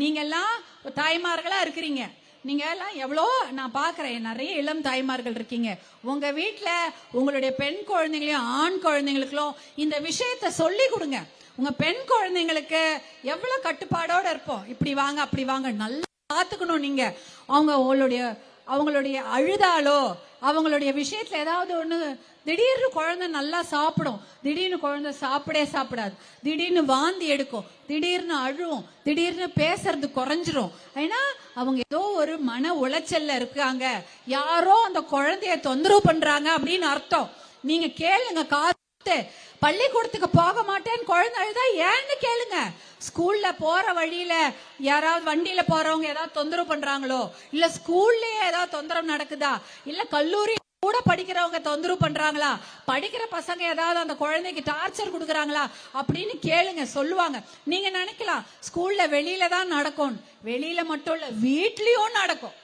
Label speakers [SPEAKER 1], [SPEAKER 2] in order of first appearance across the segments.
[SPEAKER 1] நீங்க எல்லாம் தாய்மார்களா இருக்கிறீங்க. நீங்க எல்லாம் எவ்வளோ நான் பார்க்குறேன். நிறைய இளம் தாய்மார்கள் இருக்கீங்க. உங்க வீட்டில் உங்களுடைய பெண் குழந்தைங்களையும் ஆண் குழந்தைங்களுக்கும் இந்த விஷயத்த சொல்லி கொடுங்க. உங்க பெண் குழந்தைங்களுக்கு எவ்வளோ கட்டுப்பாடோட இருப்போம். இப்படி வாங்க அப்படி வாங்க நல்லா பார்த்துக்கணும் நீங்க. அவங்க உங்களுடைய அவங்களுடைய அழுதாலோ அவங்களுடைய விஷயத்துல ஏதாவது ஒண்ணு திடீர்னு குழந்தை நல்லா சாப்பிடும் திடீர்னு குழந்தை சாப்பிடே சாப்பிடாது திடீர்னு வாந்தி எடுக்கும் திடீர்னு அழுவும் திடீர்னு பேசுறது குறைஞ்சிரும். ஏன்னா அவங்க ஏதோ ஒரு மன உளைச்சல்ல இருக்காங்க. யாரோ அந்த குழந்தைய தொந்தரவு பண்றாங்க அப்படின்னு அர்த்தம். நீங்க கேளுங்க காத்து. பள்ளிக்கூடத்துக்கு போக மாட்டேன்னு குழந்தை அழுதா ஏன்னு கேளுங்க. ஸ்கூல்ல போற வழியில யாராவது வண்டியில போறவங்க ஏதாவது தொந்தரவு பண்றாங்களோ இல்ல ஸ்கூல்லயே ஏதாவது தொந்தரவு நடக்குதா இல்ல கல்லூரி கூட படிக்கிறவங்க தொந்தரவு பண்றாங்களா படிக்கிற பசங்க ஏதாவது அந்த குழந்தைக்கு டார்ச்சர் கொடுக்குறாங்களா அப்படின்னு கேளுங்க சொல்லுவாங்க. நீங்க நினைக்கலாம் ஸ்கூல்ல வெளியில தான் நடக்கும். வெளியில மட்டும் இல்ல வீட்லயும் நடக்கும்.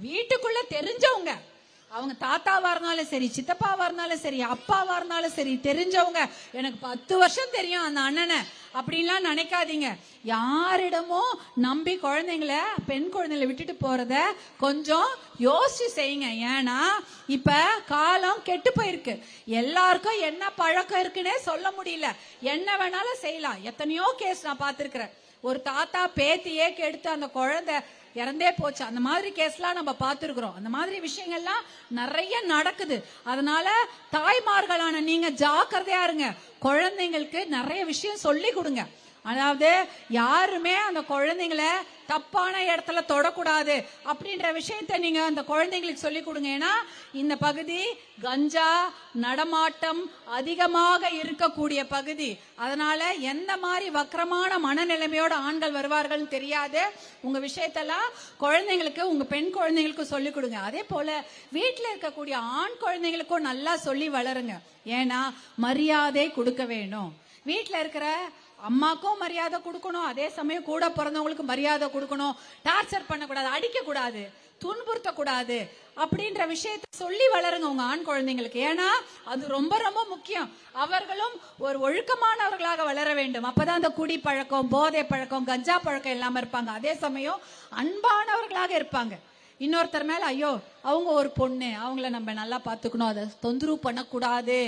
[SPEAKER 1] வீட்டுக்குள்ள தெரிஞ்சவங்க. அவங்க தாத்தாவா இருந்தாலும் சரி சித்தப்பாவா இருந்தாலும் சரி அப்பாவா இருந்தாலும் சரி தெரிஞ்சவங்க எனக்கு பத்து வருஷம் தெரியும் அந்த அண்ணனை. அப்படின்லாம் நினைக்காதீங்க. யாரிடமோ நம்பி குழந்தைங்கள பெண் குழந்தைகளை விட்டுட்டு போறத கொஞ்சம் யோசிச்சு செய்யுங்க. ஏன்னா இப்ப காலம் கெட்டு போயிருக்கு. எல்லாருக்கும் என்ன பழக்கம் இருக்குன்னே சொல்ல முடியல. என்ன வேணாலும் செய்யலாம். எத்தனையோ கேஸ் நான் பார்த்திருக்கிறேன். ஒரு தாத்தா பேத்தியே கெடுத்து அந்த குழந்தை இறந்தே போச்சு. அந்த மாதிரி கேஸ்லாம் நம்ம பார்த்துருக்குறோம். அந்த மாதிரி விஷயங்கள்லாம் நிறைய நடக்குது. அதனால தாய்மார்களான நீங்க ஜாக்கிரதையா இருங்க. குழந்தைங்களுக்கு நிறைய விஷயம் சொல்லி கொடுங்க. அதாவது யாருமே அந்த குழந்தைங்கள தப்பான இடத்துல தொடக்கூடாது அப்படின்ற விஷயத்த நீங்க அந்த குழந்தைங்களுக்கு சொல்லி கொடுங்க. ஏன்னா இந்த பகுதி கஞ்சா நடமாட்டம் அதிகமாக இருக்கக்கூடிய பகுதி. அதனால எந்த மாதிரி வக்கரமான மனநிலைமையோட ஆண்கள் வருவார்கள் தெரியாது. உங்க விஷயத்தெல்லாம் குழந்தைங்களுக்கு உங்க பெண் குழந்தைங்களுக்கு சொல்லி கொடுங்க. அதே போல வீட்டில் இருக்கக்கூடிய ஆண் குழந்தைங்களுக்கும் நல்லா சொல்லி வளருங்க. ஏன்னா மரியாதை கொடுக்க வேணும் வீட்டில் இருக்கிற அம்மாக்கும் மரியாதை கொடுக்கணும் அதே சமயம் கூட பிறந்தவங்களுக்கு மரியாதை கொடுக்கணும் டார்ச்சர் பண்ணக்கூடாது அடிக்கக்கூடாது துன்புறுத்தக்கூடாது அப்படின்ற விஷயத்தை சொல்லி வளருங்க உங்க ஆண் குழந்தைங்களுக்கு. ஏன்னா அது ரொம்ப ரொம்ப முக்கியம். அவர்களும் ஒரு ஒழுக்கமானவர்களாக வளர வேண்டும். அப்பதான் அந்த குடி பழக்கம் போதை பழக்கம் கஞ்சா பழக்கம் இல்லாம இருப்பாங்க. அதே சமயம் அன்பானவர்களாக இருப்பாங்க. இன்னொருத்தர் மேல ஐயோ அவங்க ஒரு பொண்ணு அவங்கள நம்ம நல்லா பார்த்துக்கணும் அதை தொந்தரவு பண்ணக்கூடாது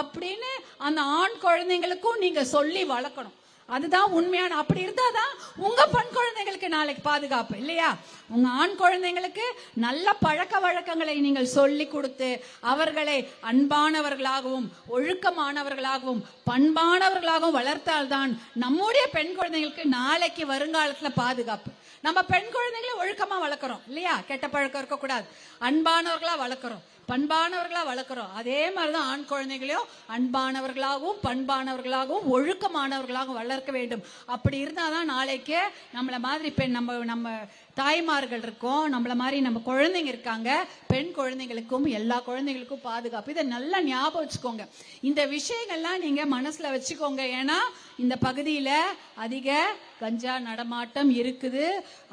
[SPEAKER 1] அப்படின்னு அந்த ஆண் குழந்தைங்களுக்கும் நீங்க சொல்லி வளர்க்கணும். அதுதான் உண்மையான. அப்படி இருந்தாதான் உங்க பெண் குழந்தைங்களுக்கு நாளைக்கு பாதுகாப்பு இல்லையா? உங்க ஆண் குழந்தைங்களுக்கு நல்ல பழக்க வழக்கங்களை நீங்கள் சொல்லி கொடுத்து அவர்களை அன்பானவர்களாகவும் ஒழுக்கமானவர்களாகவும் பண்பானவர்களாகவும் வளர்த்தால்தான் நம்முடைய பெண் குழந்தைங்களுக்கு நாளைக்கு வருங்காலத்துல பாதுகாப்பு. நம்ம பெண் குழந்தைகளை ஒழுக்கமா வளர்க்குறோம் இல்லையா? கெட்ட பழக்கம் இருக்கக்கூடாது. அன்பானவர்களா வளர்க்குறோம். பண்பானவர்களா வளர்க்குறோம். அதே மாதிரிதான் ஆண் குழந்தைகளையும் அன்பானவர்களாகவும் பண்பானவர்களாகவும் ஒழுக்கமானவர்களாகவும் வளர்க்க வேண்டும். அப்படி இருந்தாதான் நாளைக்கு நம்மளை மாதிரி பெண் நம்ம நம்ம தாய்மார்கள் இருக்கோம். நம்மள மாதிரி நம்ம குழந்தைங்க இருக்காங்க. பெண் குழந்தைங்களுக்கும் எல்லா குழந்தைங்களுக்கும் பாதுகாப்பு. இதை நல்லா ஞாபகம் வச்சுக்கோங்க. இந்த விஷயங்கள்லாம் நீங்க மனசுல வச்சுக்கோங்க. ஏன்னா இந்த பகுதியில அதிக கஞ்சா நடமாட்டம் இருக்குது.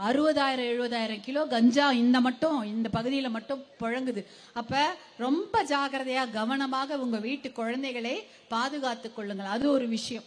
[SPEAKER 1] அறுபதாயிரம் எழுபதாயிரம் கிலோ கஞ்சா இந்த மட்டும் இந்த பகுதியில் மட்டும் புழங்குது. அப்ப ரொம்ப ஜாக்கிரதையா கவனமாக உங்க வீட்டு குழந்தைகளை பாதுகாத்துக் கொள்ளுங்கள். அது ஒரு விஷயம்.